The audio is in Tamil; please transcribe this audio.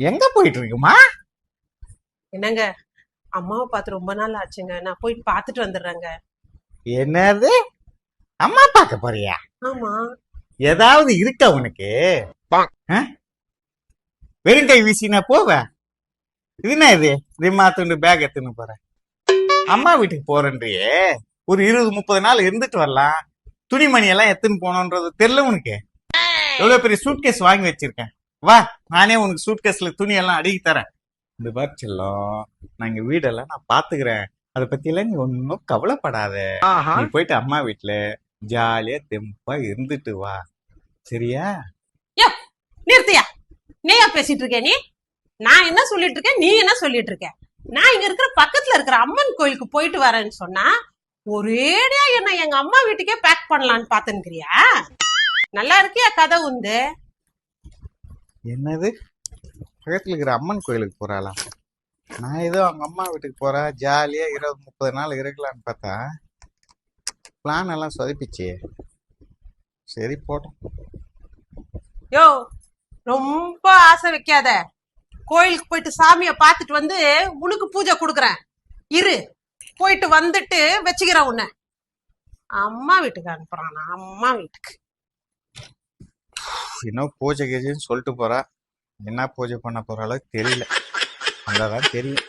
எங்க போயிட்டு இருக்குமா என்னங்க? அம்மாவை பார்த்து ரொம்ப நாள் ஆச்சுங்க. நான் போய் பார்த்துட்டு வந்துடுறேங்க. என்னது? அம்மா பார்க்க போறியா? ஆமா. ஏதாவது இருக்கா உனக்கு? ஆ? வெறும் கை வீசினா போவ? இது என்ன இது? ரிம்மா துண்டு பேக் எடுத்துன்னு போறேன் அம்மா வீட்டுக்கு போறேன்றியே. ஒரு இருபது முப்பது நாள் இருந்துட்டு வரலாம். துணிமணி எல்லாம் எத்துன்னு போனோன்றது தெரியல உனக்கு? எவ்வளவு பெரிய சூட்கேஸ் வாங்கி வச்சிருக்கேன். வா நானே உனக்கு சூட்கேஸ்ல துணி எல்லாம் அடுக்கி தரேன். இந்த பார் செல்லம் நான் இங்க வீடெல்லாம் நான் பாத்துக்கிறேன். அதை பத்தி எல்லாம் நீ ஒன்னும் கவலைப்படாத. நீ போயிட்டு அம்மா வீட்டுல ஜாலியா தெம்பா இருந்துட்டு வா. சரியா? யோ நிறுத்தியா? நீயா பேசிட்டு இருக்க நீ? நான் என்ன சொல்லிட்டு இருக்கேன்? நீ என்ன சொல்லிட்டு இருக்க? நான் இங்க இருக்கிற பக்கத்துல கோயிலுக்கு போயிட்டு வரேன்னு சொன்னா ஒரேடியா என்ன எங்க அம்மா வீட்டுக்கே பேக் பண்ணலான்னு பாத்துன்னுக்கிறியா? நல்லா இருக்கியா கதை உந்து என்னது? பக்கத்துல இருக்கிற அம்மன் கோயிலுக்கு போறாளா? நான் ஏதோ அவங்க அம்மா வீட்டுக்கு போறா ஜாலியா இருபது முப்பது நாள் இருக்கலாம்னு பார்த்தா பிளான் எல்லாம் சொதப்பிச்சு. சரி போட்டோம். யோ ரொம்ப ஆசை வைக்காத. கோயிலுக்கு போயிட்டு சாமிய பார்த்துட்டு வந்து உனக்கு பூஜை கொடுக்குறேன். இரு. போயிட்டு வந்துட்டு வச்சுக்கிறான் உன்னை. அம்மா வீட்டுக்கு அனுப்புறான் அம்மா வீட்டுக்கு. என்ன பூஜை கீஜைன்னு சொல்லிட்டு போறா. என்ன பூஜை பண்ண போறாளோ தெரியல. அங்கதான் தெரியும்.